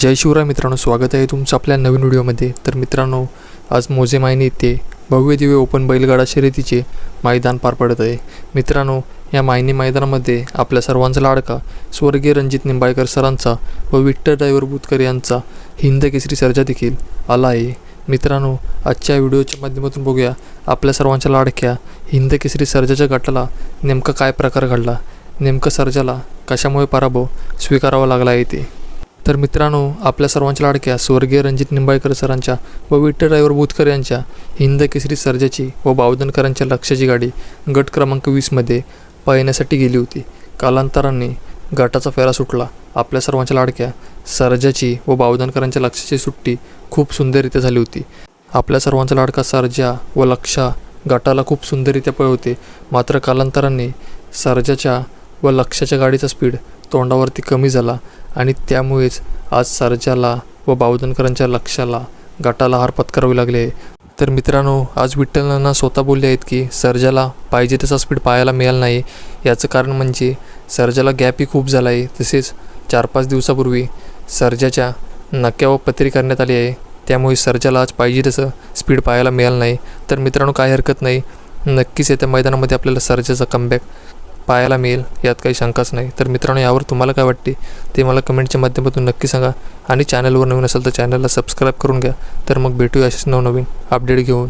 जय शिवराय मित्रांनो स्वागत आहे तुमचं आपल्या नवीन व्हिडिओमध्ये. तर मित्रांनो आज मोजे मायने येथे भव्य दिव्य ओपन बैलगाडा शर्यतीचे मैदान पार पडत आहे. मित्रांनो या मायनी मैदानामध्ये आपल्या सर्वांचा लाडका स्वर्गीय रणजित निंबाळकर सरांचा व विठ्ठल ड्रायव्हर बुतकर यांचा हिंद केसरी सर्जा देखील आला आहे. मित्रांनो आजच्या व्हिडिओच्या माध्यमातून बघूया आपल्या सर्वांच्या लाडक्या हिंद केसरी सर्जाच्या गटाला नेमका काय प्रकार घडला? नेमकं सर्जाला कशामुळे पराभव स्वीकारावा लागला आहे ते? तर मित्रांनो आपल्या सर्वांच्या लाडक्या स्वर्गीय रणजित निंबाळकर सरांच्या व विठ्ठल ड्रायव्हर बुतकर यांच्या हिंद केसरी सर्जाची व बावधनकरांच्या लक्षाची गाडी गट क्रमांक वीसमध्ये पाहण्यासाठी गेली होती. कालांतराने गटाचा फेरा सुटला. आपल्या सर्वांच्या लाडक्या सर्जाची व बावधनकरांच्या लक्षाची सुट्टी खूप सुंदररित्या झाली होती. आपल्या सर्वांचा लाडका सर्जा व लक्षा गटाला खूप सुंदररित्या पळवते मात्र कालांतराने सर्जाच्या व लक्षाच्या गाडीचा स्पीड तोंडावरती कमी झाला आणि त्यामुळेच आज सरजाला व बावधनकरांच्या लक्षाला गटाला हार पत्करावी लागले आहे. तर मित्रांनो आज विठ्ठलांना स्वतः बोलले आहेत की सर्जाला पाहिजे तसा स्पीड पाहायला मिळाला नाही. याचं कारण म्हणजे सर्जाला गॅपही खूप झाला आहे. तसेच चार पाच दिवसापूर्वी सर्जाच्या नक्यावर पत्री करण्यात आली आहे. त्यामुळे सर्जाला आज पाहिजे तसं स्पीड पाहायला मिळालं नाही. तर मित्रांनो काही हरकत नाही. नक्कीच येत्या मैदानामध्ये आपल्याला सर्जाचा कमबॅक पाहायला मिळेल यात काही शंकाच नाही. तर मित्रांनो यावर तुम्हाला काय वाटते? ते मला कमेंटच्या माध्यमातून नक्की सांगा. आणि चॅनलवर नवीन असेल तर चॅनलला सबस्क्राईब करून घ्या. तर मग भेटूया असेच नवनवीन अपडेट घेऊन.